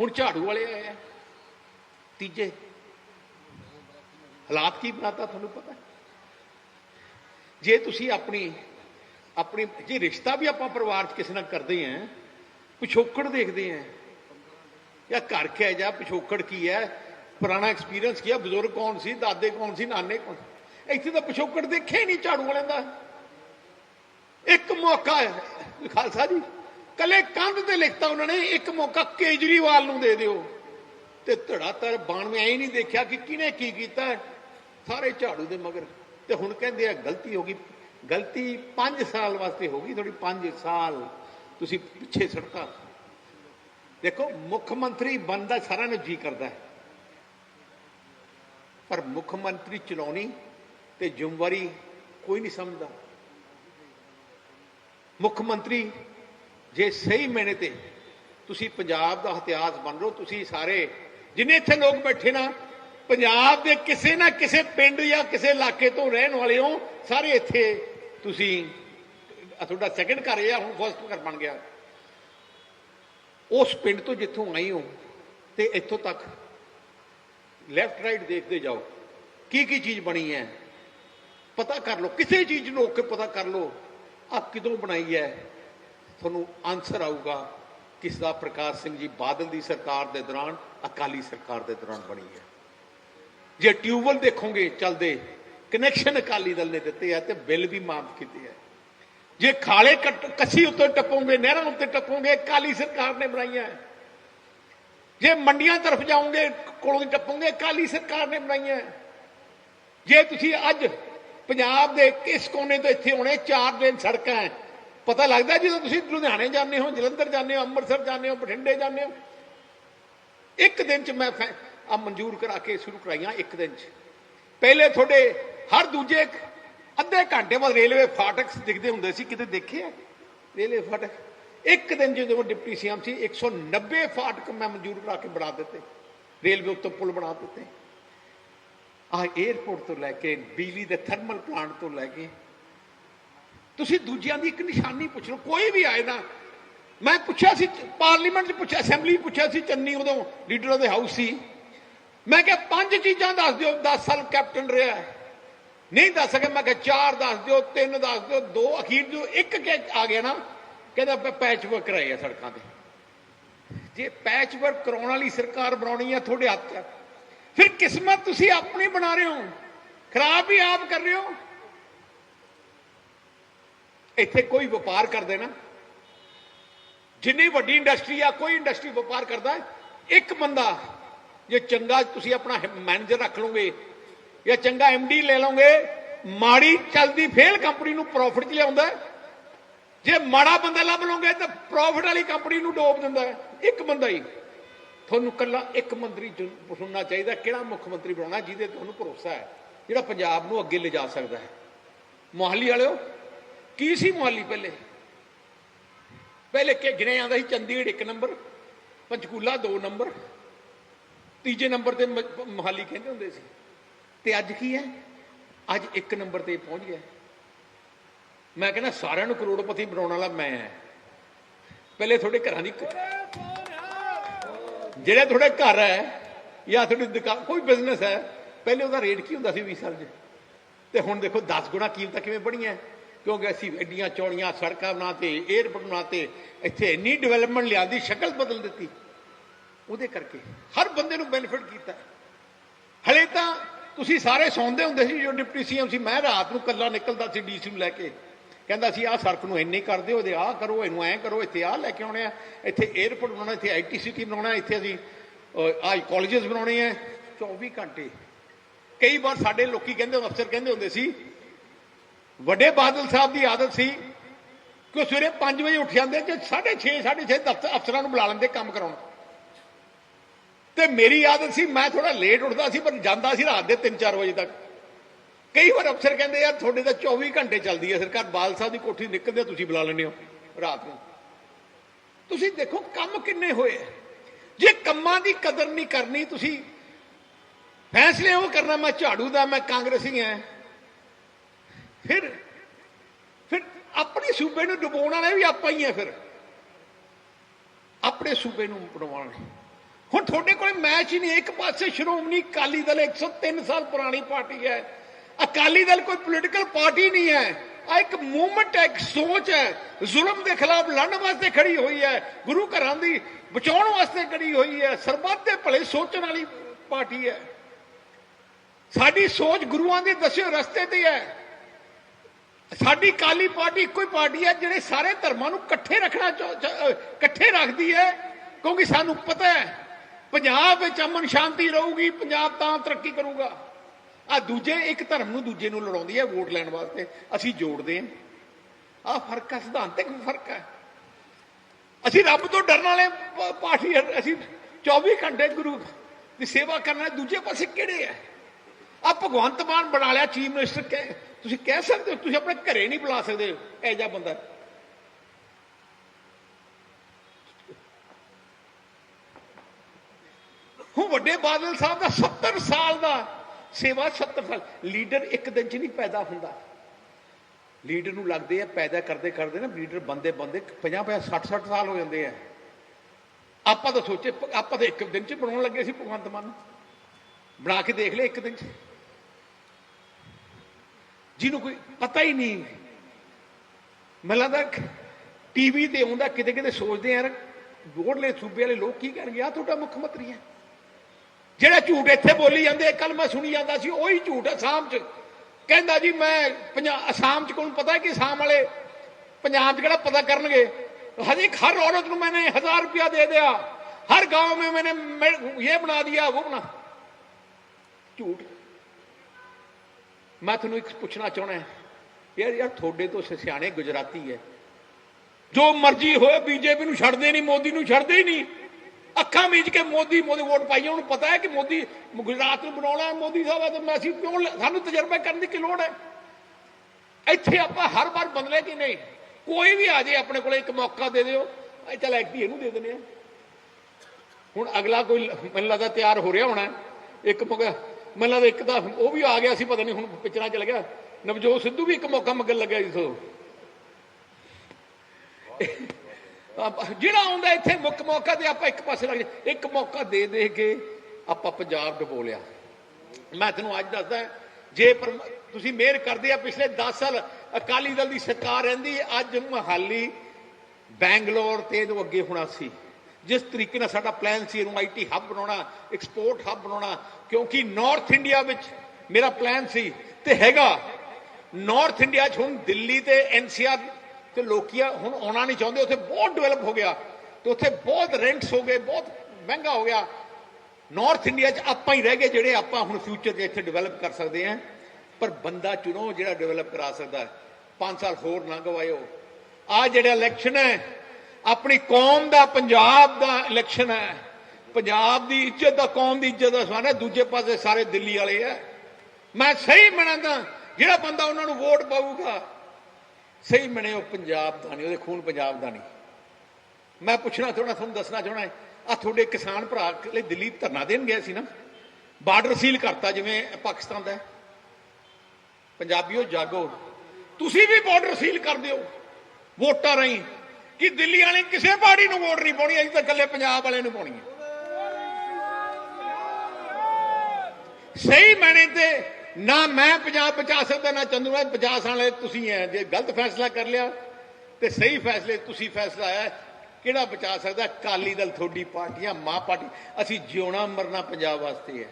ਹੁਣ ਝਾੜੂ ਵਾਲੇ ਆਏ ਆ। ਤੀਜੇ। ਹਾਲਾਤ ਕੀ ਬਣਾਤਾ ਤੁਹਾਨੂੰ ਪਤਾ? ਜੇ ਤੁਸੀਂ ਆਪਣੀ ਆਪਣੀ, ਜੇ ਰਿਸ਼ਤਾ ਵੀ ਆਪਾਂ ਪਰਿਵਾਰ 'ਚ ਕਿਸੇ ਨਾਲ ਕਰਦੇ ਆਂ, ਪਿਛੋਕੜ ਦੇਖਦੇ ਆਂ, ਜਾਂ ਘਰ ਕਿਹਾ ਜਾਂ, ਪਿਛੋਕੜ ਕੀ ਹੈ ਪੁਰਾਣਾ ਐਕਸਪੀਰੀਅੰਸ ਕੀ ਹੈ ਬਜ਼ੁਰਗ ਕੌਣ ਸੀ, ਦਾਦੇ ਕੌਣ ਸੀ, ਨਾਨੇ ਕੌਣ ਇੱਥੇ ਤਾਂ ਪਿਛੋਕੜ ਦੇਖਿਆ ਹੀ ਨਹੀਂ ਝਾੜੂ ਵਾਲਿਆਂ ਦਾ। ਇੱਕ ਮੌਕਾ ਹੈ ਖਾਲਸਾ ਜੀ ਕੱਲੇ ਕੰਧ ਤੇ ਲਿਖਤਾ ਉਹਨਾਂ ਨੇ, ਇੱਕ ਮੌਕਾ ਕੇਜਰੀਵਾਲ ਨੂੰ ਦੇ ਦਿਓ। ਤੇ ਧੜਾ ਧੜ ਬਾਣਵੇਂ ਐ ਨਹੀਂ ਦੇਖਿਆ ਕਿ ਕਿਹਨੇ ਕੀ ਕੀਤਾ, ਸਾਰੇ ਝਾੜੂ ਦੇ ਮਗਰ। ਤੇ ਹੁਣ ਕਹਿੰਦੇ ਆ, ਗਲਤੀ ਹੋ ਗਈ। ਗਲਤੀ 5 ਸਾਲ ਵਾਸਤੇ ਹੋ ਗਈ ਥੋੜੀ 5 ਸਾਲ। ਤੁਸੀਂ ਪਿੱਛੇ ਸੜਕਾਂ। ਦੇਖੋ, ਮੁੱਖ ਮੰਤਰੀ ਬਣਦਾ ਸਾਰਿਆਂ ਨੂੰ ਜੀ ਕਰਦਾ ਹੈ। ਪਰ ਮੁੱਖ ਮੰਤਰੀ ਚਲਾਉਣੀ ਤੇ ਜ਼ਿੰਮੇਵਾਰੀ ਕੋਈ ਨਹੀਂ ਸਮਝਦਾ। ਮੁੱਖ ਮੰਤਰੀ ਜੇ ਸਹੀ ਮੈਨੇ ਤੇ ਤੁਸੀਂ ਪੰਜਾਬ ਦਾ ਇਤਿਹਾਸ ਬਣ ਰਹੋ ਤੁਸੀਂ ਸਾਰੇ ਜਿੰਨੇ ਇੱਥੇ ਲੋਕ ਬੈਠੇ ਨਾ, ਪੰਜਾਬ ਦੇ ਕਿਸੇ ਨਾ ਕਿਸੇ ਪਿੰਡ ਜਾਂ ਕਿਸੇ ਇਲਾਕੇ ਤੋਂ ਰਹਿਣ ਵਾਲੇ ਹੋ, ਸਾਰੇ ਇੱਥੇ ਤੁਸੀਂ ਤੁਹਾਡਾ ਸੈਕੰਡ ਘਰ ਹੈ ਹੁਣ ਫਸਟ ਘਰ ਬਣ ਗਿਆ। ਉਸ ਪਿੰਡ ਤੋਂ ਜਿੱਥੋਂ ਆਈ ਹੋ ਤੇ ਇੱਥੋਂ ਤੱਕ ਲੈਫਟ ਰਾਈਟ ਦੇਖਦੇ ਜਾਓ, ਕੀ ਕੀ ਚੀਜ਼ ਬਣੀ ਹੈ। ਪਤਾ ਕਰ ਲਓ, ਕਿਸੇ ਚੀਜ਼ ਨੂੰ ਰੋਕ ਕੇ ਪਤਾ ਕਰ ਲਓ ਆ ਕਿਦੋਂ ਬਣਾਈ ਹੈ ਤੁਹਾਨੂੰ ਆਨਸਰ ਆਊਗਾ ਕਿਸ ਦਾ ਪ੍ਰਕਾਸ਼ ਸਿੰਘ ਜੀ ਬਾਦਲ ਦੀ ਸਰਕਾਰ ਦੇ ਦੌਰਾਨ, ਅਕਾਲੀ ਸਰਕਾਰ ਦੇ ਦੌਰਾਨ ਬਣੀ ਹੈ। ਜੇ ਟਿਊਬਲ ਦੇਖੋਗੇ, ਚੱਲਦੇ ਕਨੈਕਸ਼ਨ ਅਕਾਲੀ ਦਲ ਨੇ ਦਿੱਤੇ ਆ ਤੇ ਬਿੱਲ ਵੀ ਮਾਫ ਕੀਤੇ ਆ। ਜੇ ਖਾਲੇ ਕੱਟ- ਕੱਸੀ ਉੱਤੇ ਟੱਪੋਗੇ, ਨਹਿਰਾਂ ਉੱਤੇ ਟੱਪੋਗੇ, ਅਕਾਲੀ ਸਰਕਾਰ ਨੇ ਬਣਾਈਆਂ ਜੇ ਮੰਡੀਆਂ ਤਰਫ ਜਾਓਗੇ, ਕੋਲੋਂ ਦੀ ਟੱਪੋਗੇ, ਅਕਾਲੀ ਸਰਕਾਰ ਨੇ ਬਣਾਈਆਂ ਜੇ ਤੁਸੀਂ ਅੱਜ ਪੰਜਾਬ ਦੇ ਕਿਸ ਕੋਨੇ ਤੋਂ ਇੱਥੇ ਆਉਣੇ, ਚਾਰ ਦਿਨ ਸੜਕਾਂ ਹੈ ਪਤਾ ਲੱਗਦਾ ਜਦੋਂ ਤੁਸੀਂ ਲੁਧਿਆਣੇ ਜਾਂਦੇ ਹੋ, ਜਲੰਧਰ ਜਾਂਦੇ ਹੋ, ਅੰਮ੍ਰਿਤਸਰ ਜਾਂਦੇ ਹੋ, ਬਠਿੰਡੇ ਜਾਂਦੇ ਹੋ। ਇੱਕ ਦਿਨ ਚ ਮੈਂ ਆ ਮਨਜ਼ੂਰ ਕਰਾ ਕੇ ਸ਼ੁਰੂ ਕਰਾਈਆਂ ਇੱਕ ਦਿਨ ਚ। ਪਹਿਲੇ ਤੁਹਾਡੇ ਹਰ ਦੂਜੇ ਅੱਧੇ ਘੰਟੇ ਬਾਅਦ ਰੇਲਵੇ ਫਾਟਕ ਦਿਖਦੇ ਹੁੰਦੇ ਸੀ, ਕਿਤੇ ਦੇਖੇ ਆ ਰੇਲਵੇ ਫਾਟਕ। ਇੱਕ ਦਿਨ ਜਦੋਂ ਡਿਪਟੀ ਸੀਐਮ ਸੀ 190 ਫਾਟਕ ਮੈਂ ਮਨਜ਼ੂਰ ਕਰਾ ਕੇ ਬਣਾ ਦਿੱਤੇ। ਰੇਲਵੇ ਉੱਤੇ ਪੁਲ ਬਣਾ ਦਿੱਤੇ। ਆ 에어ਪੋਰਟ ਤੋਂ ਲੈ ਕੇ ਬਿਜਲੀ ਦੇ ਥਰਮਲ ਪਲਾਂਟ ਤੋਂ ਲੈ ਕੇ ਤੁਸੀਂ ਦੂਜਿਆਂ ਦੀ ਇੱਕ ਨਿਸ਼ਾਨੀ ਪੁੱਛ ਲਓ, ਕੋਈ ਵੀ ਆਏ ਨਾ। ਮੈਂ ਪੁੱਛਿਆ ਸੀ, ਪਾਰਲੀਮੈਂਟ 'ਚ ਪੁੱਛਿਆ, ਅਸੈਂਬਲੀ ਪੁੱਛਿਆ ਸੀ, ਚੰਨੀ ਉਦੋਂ ਲੀਡਰ ਆਫ ਦੇ ਹਾਊਸ ਸੀ। ਮੈਂ ਕਿਹਾ, ਪੰਜ ਚੀਜ਼ਾਂ ਦੱਸ ਦਿਓ 10 ਸਾਲ ਕੈਪਟਨ ਰਿਹਾ ਨਹੀਂ ਦੱਸ ਸਕਿਆ, ਮੈਂ ਕਿਹਾ, ਚਾਰ ਦੱਸ ਦਿਓ, ਤਿੰਨ ਦੱਸ ਦਿਓ, ਦੋ ਅਖੀਰ ਜੋ ਇੱਕ ਆ ਗਿਆ ਨਾ, ਕਹਿੰਦਾ ਪੈਚ ਵਰਕ ਕਰਾਏ ਆ ਸੜਕਾਂ ਤੇ। ਜੇ ਪੈਚ ਵਰਕ ਕਰਾਉਣ ਵਾਲੀ ਸਰਕਾਰ ਬਣਾਉਣੀ ਆ ਤੁਹਾਡੇ ਹੱਥ 'ਚ, ਫਿਰ ਕਿਸਮਤ ਤੁਸੀਂ ਆਪਣੀ ਬਣਾ ਰਹੇ ਹੋ? ਖਰਾਬ ਵੀ ਆਪ ਕਰ ਰਹੇ ਹੋ? ਇੱਥੇ ਕੋਈ ਵਪਾਰ ਕਰਦੇ ਨਾ। ਜਿੰਨੀ ਵੱਡੀ ਇੰਡਸਟਰੀ ਆ, ਕੋਈ ਇੰਡਸਟਰੀ ਵਪਾਰ ਕਰਦਾ ਇੱਕ ਬੰਦਾ ਜੇ ਚੰਗਾ ਤੁਸੀਂ ਆਪਣਾ ਮੈਨੇਜਰ ਰੱਖ ਲਓਗੇ ਜਾਂ ਚੰਗਾ ਐਮਡੀ ਲੈ ਲਓਗੇ, ਮਾੜੀ ਚੱਲਦੀ ਫੇਲ ਕੰਪਨੀ ਨੂੰ ਪ੍ਰੋਫਿਟ 'ਚ ਲਿਆਉਂਦਾ ਜੇ ਮਾੜਾ ਬੰਦਾ ਲੱਭ ਲਓਗੇ ਤਾਂ ਪ੍ਰੋਫਿਟ ਵਾਲੀ ਕੰਪਨੀ ਨੂੰ ਡੋਬ ਦਿੰਦਾ ਇੱਕ ਬੰਦਾ ਹੀ। ਤੁਹਾਨੂੰ ਕੱਲਾ ਇੱਕ ਮੰਤਰੀ ਸੁਣਨਾ ਚਾਹੀਦਾ ਕਿਹੜਾ ਮੁੱਖ ਮੰਤਰੀ ਬਣਾਉਣਾ ਜਿਹਦੇ ਤੁਹਾਨੂੰ ਭਰੋਸਾ ਹੈ। ਜਿਹੜਾ ਪੰਜਾਬ ਨੂੰ ਅੱਗੇ ਲਿਜਾ ਸਕਦਾ ਹੈ। ਮੋਹਾਲੀ ਵਾਲਿਓ ਕੀ ਸੀ ਮੋਹਾਲੀ ਪਹਿਲੇ? ਪਹਿਲੇ ਕਿ ਗਿਣਿਆ ਜਾਂਦਾ ਸੀ ਚੰਡੀਗੜ੍ਹ ਇੱਕ ਨੰਬਰ, ਪੰਚਕੂਲਾ ਦੋ ਨੰਬਰ, ਤੀਜੇ ਨੰਬਰ ਤੇ ਮ- ਮੋਹਾਲੀ ਕਹਿੰਦੇ ਹੁੰਦੇ ਸੀ। ਤੇ ਅੱਜ ਕੀ ਹੈ? ਅੱਜ ਇੱਕ ਨੰਬਰ ਤੇ ਪਹੁੰਚ ਗਿਆ। ਮੈਂ ਕਹਿੰਦਾ ਸਾਰਿਆਂ ਨੂੰ ਕਰੋੜਪਤੀ ਬਣਾਉਣ ਵਾਲਾ ਮੈਂ ਹਾਂ। ਪਹਿਲੇ ਤੁਹਾਡੇ ਘਰਾਂ ਦੀ ਜਿਹੜਾ ਤੁਹਾਡੇ ਘਰ ਹੈ ਜਾਂ ਤੁਹਾਡੀ ਦੁਕਾਨ, ਕੋਈ ਬਿਜ਼ਨਸ ਹੈ, ਪਹਿਲੇ ਉਹਦਾ ਰੇਟ ਕੀ ਹੁੰਦਾ ਸੀ 20 ਸਾਲ 'ਚ? ਤੇ ਹੁਣ ਦੇਖੋ 10 ਗੁਣਾ ਕੀਮਤਾਂ ਕਿਵੇਂ ਬੜੀਆਂ ਕਿਉਂਕਿ ਅਸੀਂ ਐਡੀਆਂ ਚੌੜੀਆਂ ਸੜਕਾਂ ਬਣਾਤੇ 에ਅਰਪੋਰਟ ਬਣਾਤੇ ਇੱਥੇ ਇੰਨੀ ਡਿਵੈਲਪਮੈਂਟ ਲਿਆਂਦੀ, ਸ਼ਕਲ ਬਦਲ ਦਿੱਤੀ। ਉਹਦੇ ਕਰਕੇ ਹਰ ਬੰਦੇ ਨੂੰ ਬੈਨੀਫਿਟ ਕੀਤਾ। ਹਲੇ ਤਾਂ ਤੁਸੀਂ ਸਾਰੇ ਸੌਂਦੇ ਹੁੰਦੇ ਸੀ, ਜੋ ਡਿਪਟੀ ਸੀਐਮ ਸੀ, ਮੈਂ ਰਾਤ ਨੂੰ ਕੱਲਾ ਨਿਕਲਦਾ ਸੀ ਡੀਸੀ ਨੂੰ ਲੈ ਕੇ। ਕਹਿੰਦਾ ਸੀ, ਆਹ ਸੜਕ ਨੂੰ ਇੰਨੀ ਕਰ ਦਿਓ ਇਹਦੇ ਆਹ ਕਰੋ, ਇਹਨੂੰ ਐਂ ਕਰੋ, ਇੱਥੇ ਆਹ ਲੈ ਕੇ ਆਉਣੇ ਆ, ਇੱਥੇ 에ਅਰਪੋਰਟ ਬਣਾਉਣਾ, ਇੱਥੇ ਆਈਟੀ ਸਿਟੀ ਬਣਾਉਣਾ, ਇੱਥੇ ਅਸੀਂ ਆਹ ਕਾਲਜਸ ਬਣਾਉਣੇ ਆ। 24 ਘੰਟੇ ਕਈ ਵਾਰ ਸਾਡੇ ਲੋਕੀ ਕਹਿੰਦੇ, ਅਫਸਰ ਕਹਿੰਦੇ ਹੁੰਦੇ ਸੀ ਵੱਡੇ ਬਾਦਲ ਸਾਹਿਬ ਦੀ ਆਦਤ ਸੀ ਕਿ ਉਹ ਸਵੇਰੇ 5 ਵਜੇ ਉੱਠ ਜਾਂਦੇ ਤੇ 6:30 6:30 ਦਫ਼ਤਰ ਅਫਸਰਾਂ ਨੂੰ ਬੁਲਾ ਲੈਂਦੇ ਕੰਮ ਕਰਾਉਣ। ਤੇ ਮੇਰੀ ਆਦਤ ਸੀ, ਮੈਂ ਥੋੜਾ ਲੇਟ ਉੱਠਦਾ ਸੀ, ਪਰ ਜਾਂਦਾ ਸੀ ਰਾਤ ਦੇ 3-4 ਵਜੇ ਤੱਕ। ਕਈ ਵਾਰ ਅਫਸਰ ਕਹਿੰਦੇ, ਯਾਰ, ਤੁਹਾਡੇ ਤਾਂ 24 ਘੰਟੇ ਚੱਲਦੀ ਹੈ ਸਰਕਾਰ ਬਾਲ ਸਾਹਿਬ ਦੀ ਕੋਠੀ ਨਿਕਲਦੇ ਤੁਸੀਂ ਬੁਲਾ ਲੈਂਦੇ ਹੋ ਰਾਤ ਨੂੰ। ਤੁਸੀਂ ਦੇਖੋ, ਕੰਮ ਕਿੰਨੇ ਹੋਏ ਆ। ਜੇ ਕੰਮਾਂ ਦੀ ਕਦਰ ਨਹੀਂ ਕਰਨੀ, ਤੁਸੀਂ ਫੈਸਲੇ ਉਹ ਕਰਨਾ, ਮੈਂ ਝਾੜੂ ਦਾ, ਮੈਂ ਕਾਂਗਰਸੀ ਹਾਂ। ਫਿਰ ਫਿਰ ਆਪਣੇ ਸੂਬੇ ਨੂੰ ਡੁਬੋਣ ਵਾਲੇ ਵੀ ਆਪਾਂ ਹੀ ਆ ਫਿਰ। ਆਪਣੇ ਸੂਬੇ ਨੂੰ ਬਣਵਾਉਣ ਹੁਣ ਤੁਹਾਡੇ ਕੋਲ ਮੈਚ ਹੀ ਨਹੀਂ, ਇੱਕ ਪਾਸੇ ਸ਼੍ਰੋਮਣੀ ਅਕਾਲੀ ਦਲ 103 ਸਾਲ ਪੁਰਾਣੀ ਪਾਰਟੀ ਹੈ। ਅਕਾਲੀ ਦਲ ਕੋਈ ਪੋਲੀਟੀਕਲ ਪਾਰਟੀ ਨਹੀਂ ਹੈ। ਆ ਇੱਕ ਮੂਵਮੈਂਟ ਹੈ, ਇੱਕ ਸੋਚ ਹੈ। ਜ਼ੁਲਮ ਦੇ ਖਿਲਾਫ ਲੜਨ ਵਾਸਤੇ ਖੜੀ ਹੋਈ ਹੈ। ਗੁਰੂ ਘਰਾਂ ਦੀ ਬਚਾਉਣ ਵਾਸਤੇ ਖੜੀ ਹੋਈ ਹੈ। ਸਰਬੱਤ ਦੇ ਭਲੇ ਸੋਚਣ ਵਾਲੀ ਪਾਰਟੀ ਹੈ। ਸਾਡੀ ਸੋਚ ਗੁਰੂਆਂ ਦੇ ਦੱਸੇ ਰਸਤੇ ਤੇ ਹੈ। ਸਾਡੀ ਕਾਲੀ ਪਾਰਟੀ ਇੱਕੋ ਹੀ ਪਾਰਟੀ ਹੈ ਜਿਹੜੇ ਸਾਰੇ ਧਰਮਾਂ ਨੂੰ ਇਕੱਠੇ ਰੱਖਣਾ ਚਾਹ- ਇਕੱਠੇ ਰੱਖਦੀ ਹੈ। ਕਿਉਂਕਿ ਸਾਨੂੰ ਪਤਾ ਹੈ, ਪੰਜਾਬ ਵਿੱਚ ਅਮਨ ਸ਼ਾਂਤੀ ਰਹੂਗੀ, ਪੰਜਾਬ ਤਾਂ ਤਰੱਕੀ ਕਰੂਗਾ। ਆ ਦੂਜੇ ਇੱਕ ਧਰਮ ਨੂੰ ਦੂਜੇ ਨੂੰ ਲੜਾਉਂਦੀ ਹੈ ਵੋਟ ਲੈਣ ਵਾਸਤੇ। ਅਸੀਂ ਜੋੜਦੇ ਹਾਂ। ਆ ਫ਼ਰਕ ਹੈ, ਸਿਧਾਂਤਕ ਫ਼ਰਕ ਹੈ। ਅਸੀਂ ਰੱਬ ਤੋਂ ਡਰਨ ਵਾਲੇ ਪ- ਪਾਰਟੀ ਅਸੀਂ 24 ਘੰਟੇ ਗੁਰੂ ਦੀ ਸੇਵਾ ਕਰਨਾ ਦੂਜੇ ਪਾਸੇ ਕਿਹੜੇ ਹੈ? ਆ ਭਗਵੰਤ ਮਾਨ ਬਣਾ ਲਿਆ ਚੀਫ ਮਿਨਿਸਟਰ ਕਹਿ, ਤੁਸੀਂ ਕਹਿ ਸਕਦੇ ਹੋ, ਤੁਸੀਂ ਆਪਣੇ ਘਰੇ ਨਹੀਂ ਬੁਲਾ ਸਕਦੇ ਐ ਜਿਹਾ ਬੰਦਾ। ਹੁਣ ਵੱਡੇ ਬਾਦਲ ਸਾਹਿਬ ਦਾ 70 ਸਾਲ ਦਾ ਸੇਵਾ 70 ਸਾਲ, ਲੀਡਰ ਇੱਕ ਦਿਨ ਚ ਨਹੀਂ ਪੈਦਾ ਹੁੰਦਾ। ਲੀਡਰ ਨੂੰ ਲੱਗਦੇ ਆ, ਪੈਦਾ ਕਰਦੇ ਕਰਦੇ ਨਾ ਲੀਡਰ ਬੰਦੇ ਬੰਦੇ 50 50 60 60 ਸਾਲ ਹੋ ਜਾਂਦੇ ਆ। ਆਪਾਂ ਤਾਂ ਸੋਚੇ, ਆਪਾਂ ਤਾਂ ਇੱਕ ਦਿਨ ਚ ਬਣਾਉਣ ਲੱਗੇ ਸੀ ਭਗਵੰਤ ਮਾਨ। ਬਣਾ ਕੇ ਦੇਖ ਲਿਆ ਇੱਕ ਦਿਨ ਚ। ਜਿਹਨੂੰ ਕੋਈ ਪਤਾ ਹੀ ਨਹੀਂ ਮੈਨੂੰ ਲੱਗਦਾ ਟੀਵੀ ਤੇ ਆਉਂਦਾ ਕਿਤੇ ਕਿਤੇ ਸੋਚਦੇ ਆ ਯਾਰ ਗੋੜਲੇ ਸੂਬੇ ਵਾਲੇ ਲੋਕ ਕੀ ਕਹਿਣਗੇ ਆ ਤੁਹਾਡਾ ਮੁੱਖ ਮੰਤਰੀ ਹੈ ਜਿਹੜਾ ਝੂਠ ਇੱਥੇ ਬੋਲੀ ਜਾਂਦੇ ਕੱਲ ਮੈਂ ਸੁਣੀ ਜਾਂਦਾ ਸੀ ਉਹੀ ਝੂਠ ਅਸਾਮ 'ਚ ਕਹਿੰਦਾ ਜੀ ਮੈਂ ਪੰਜਾਬ ਅਸਾਮ 'ਚ ਕੋਣ ਪਤਾ ਹੈ ਕਿ ਅਸਾਮ ਵਾਲੇ ਪੰਜਾਬ 'ਚ ਕਿਹੜਾ ਪਤਾ ਕਰਨਗੇ ਹਜੇ ਹਰ औरत ਨੂੰ मैंने हजार रुपया दे दिया हर गांव में मैंने मैं ये बना दिया वो बना ਝੂਠ ਮੈਂ ਤੁਹਾਨੂੰ ਇੱਕ ਪੁੱਛਣਾ ਚਾਹਣਾ ਯਾਰ ਯਾਰ, ਤੁਹਾਡੇ ਤੋਂ ਸਿਆਣੇ ਗੁਜਰਾਤੀ ਹੈ। ਜੋ ਮਰਜ਼ੀ ਹੋਏ, ਬੀਜੇਪੀ ਨੂੰ ਛੱਡਦੇ ਨਹੀਂ, ਮੋਦੀ ਨੂੰ ਛੱਡਦੇ ਹੀ ਨਹੀਂ। ਅੱਖਾਂ ਮੀਚ ਕੇ ਮੋਦੀ ਮੋਦੀ ਵੋਟ ਪਾਈ ਉਹਨੂੰ ਪਤਾ ਹੈ ਕਿ ਮੋਦੀ ਗੁਜਰਾਤ ਨੂੰ ਬਣਾਉਣਾ ਮੋਦੀ ਸਾਹਿਬ ਹੈ ਮੈਂ ਅਸੀਂ ਕਿਉਂ ਸਾਨੂੰ ਤਜਰਬਾ ਕਰਨ ਦੀ ਕੀ ਲੋੜ ਹੈ? ਇੱਥੇ ਆਪਾਂ ਹਰ ਵਾਰ ਬਦਲੇ ਕਿ ਨਹੀਂ? ਕੋਈ ਵੀ ਆ ਜੇ ਆਪਣੇ ਕੋਲ ਇੱਕ ਮੌਕਾ ਦੇ ਦਿਓ ਇਹ ਚੱਲ ਐਕਟੀ ਇਹਨੂੰ ਦੇ ਦਿੰਦੇ ਆ ਹੁਣ ਅਗਲਾ ਕੋਈ ਮੈਨੂੰ ਲੱਗਦਾ ਤਿਆਰ ਹੋ ਰਿਹਾ ਹੋਣਾ। ਇੱਕ ਮੌਕਾ ਮੈਨੂੰ ਲੱਗਦਾ ਇੱਕ ਤਾਂ ਉਹ ਵੀ ਆ ਗਿਆ ਸੀ, ਪਤਾ ਨਹੀਂ ਹੁਣ ਪਿਕਚਰਾਂ ਚ ਲੱਗਿਆ ਨਵਜੋਤ ਸਿੱਧੂ ਵੀ ਇੱਕ ਮੌਕਾ ਮੰਗਣ ਲੱਗਿਆ ਜੀ ਸੋ ਜਿਹੜਾ ਆਉਂਦਾ ਇੱਥੇ ਮੁੱਖ ਮੌਕਾ ਤੇ ਆਪਾਂ ਇੱਕ ਪਾਸੇ ਲੱਗ ਜਾ ਇੱਕ ਮੌਕਾ ਦੇ ਦੇ ਕੇ ਆਪਾਂ ਪੰਜਾਬ ਡਬੋ ਲਿਆ। ਮੈਂ ਤੁਹਾਨੂੰ ਅੱਜ ਦੱਸਦਾ, ਜੇ ਪਰਮ- ਤੁਸੀਂ ਮਿਹਰ ਕਰਦੇ ਆ, ਪਿਛਲੇ 10 ਸਾਲ ਅਕਾਲੀ ਦਲ ਦੀ ਸਰਕਾਰ ਰਹਿੰਦੀ, ਅੱਜ ਮਹਾਲੀ, ਬੈਂਗਲੌਰ ਤੇ ਇਹਦੋਂ ਅੱਗੇ ਹੋਣਾ ਸੀ। ਜਿਸ ਤਰੀਕੇ ਨਾਲ ਸਾਡਾ ਪਲਾਨ ਸੀ, ਇਹਨੂੰ ਆਈਟੀ ਹੱਬ ਬਣਾਉਣਾ ਐਕਸਪੋਰਟ ਹੱਬ ਬਣਾਉਣਾ, ਕਿਉਂਕਿ ਨਾਰਥ ਇੰਡੀਆ ਵਿੱਚ ਮੇਰਾ ਪਲਾਨ ਸੀ ਤੇ ਹੈਗਾ। ਨਾਰਥ ਇੰਡੀਆ 'ਚ ਹੁਣ ਦਿੱਲੀ ਤੇ ਐਨਸੀਆਰ ਤੇ ਲੋਕੀਆ ਹੁਣ ਆਉਣਾ ਨਹੀਂ ਚਾਹੁੰਦੇ, ਉੱਥੇ ਬਹੁਤ ਡਿਵੈਲਪ ਹੋ ਗਿਆ। ਤੇ ਉੱਥੇ ਬਹੁਤ ਰੈਂਟਸ ਹੋ ਗਏ, ਬਹੁਤ ਮਹਿੰਗਾ ਹੋ ਗਿਆ। ਨਾਰਥ ਇੰਡੀਆ 'ਚ ਆਪਾਂ ਹੀ ਰਹਿ ਗਏ, ਜਿਹੜੇ ਆਪਾਂ ਹੁਣ ਫਿਊਚਰ 'ਚ ਇੱਥੇ ਡਿਵੈਲਪ ਕਰ ਸਕਦੇ ਹਾਂ ਪਰ ਬੰਦਾ ਚੁਣੋ ਜਿਹੜਾ ਡਿਵੈਲਪ ਕਰਾ ਸਕਦਾ। ਹੈ 5 ਸਾਲ ਹੋਰ ਨਾ ਗਵਾਇਓ। ਆ ਜਿਹੜਾ ਇਲੈਕਸ਼ਨ ਹੈ ਆਪਣੀ ਕੌਮ ਦਾ, ਪੰਜਾਬ ਦਾ ਇਲੈਕਸ਼ਨ ਹੈ। ਪੰਜਾਬ ਦੀ ਇੱਜ਼ਤ ਦਾ, ਕੌਮ ਦੀ ਇੱਜ਼ਤ ਦਾ ਸਵਾਲ ਹੈ। ਦੂਜੇ ਪਾਸੇ ਸਾਰੇ ਦਿੱਲੀ ਵਾਲੇ ਆ ਮੈਂ ਸਹੀ ਮੰਨਦਾ, ਜਿਹੜਾ ਬੰਦਾ ਉਹਨਾਂ ਨੂੰ ਵੋਟ ਪਾਊਗਾ, ਸਹੀ ਮਣੇ ਉਹ ਪੰਜਾਬ ਦਾ ਨਹੀਂ, ਉਹਦੇ ਖੂਨ ਪੰਜਾਬ ਦਾ ਨਹੀਂ। ਮੈਂ ਪੁੱਛਣਾ ਚਾਹਣਾ ਤੁਹਾਨੂੰ ਦੱਸਣਾ ਚਾਹਣਾ ਆ ਤੁਹਾਡੇ ਕਿਸਾਨ ਭਰਾ ਲਈ ਦਿੱਲੀ ਧਰਨਾ ਦੇਣ ਗਏ ਸੀ ਨਾ? ਬਾਰਡਰ ਸੀਲ ਕਰਤਾ, ਜਿਵੇਂ ਪਾਕਿਸਤਾਨ ਦਾ ਹੈ। ਪੰਜਾਬੀਓ ਜਾਗੋ। ਤੁਸੀਂ ਵੀ ਬਾਰਡਰ ਸੀਲ ਕਰ ਦਿਓ ਵੋਟਾਂ ਰਹੀ ਕਿ ਦਿੱਲੀ ਵਾਲੇ ਕਿਸੇ ਪਾਰਟੀ ਨੂੰ ਵੋਟ ਨਹੀਂ ਪਾਉਣੀ, ਅਸੀਂ ਤਾਂ ਇਕੱਲੇ ਪੰਜਾਬ ਵਾਲੇ ਨੂੰ ਪਾਉਣੀ ਹੈ। ਸਹੀ ਮੈਨੇ ਤੇ ਨਾ ਮੈਂ ਪੰਜਾਬ ਬਚਾ ਸਕਦਾ, ਨਾ ਚੰਦੂ ਰਾਜ ਬਚਾ ਸਕਣ ਵਾਲੇ ਤੁਸੀਂ ਹੈ ਜੇ ਗਲਤ ਫੈਸਲਾ ਕਰ ਲਿਆ, ਤੇ ਸਹੀ ਫੈਸਲੇ, ਤੁਸੀਂ ਫੈਸਲਾ ਆਇਆ, ਕਿਹੜਾ ਬਚਾ ਸਕਦਾ? ਅਕਾਲੀ ਦਲ ਤੁਹਾਡੀ ਪਾਰਟੀਆਂ, ਮਾਂ ਪਾਰਟੀ, ਅਸੀਂ ਜਿਉਣਾ ਮਰਨਾ ਪੰਜਾਬ ਵਾਸਤੇ ਹੈ।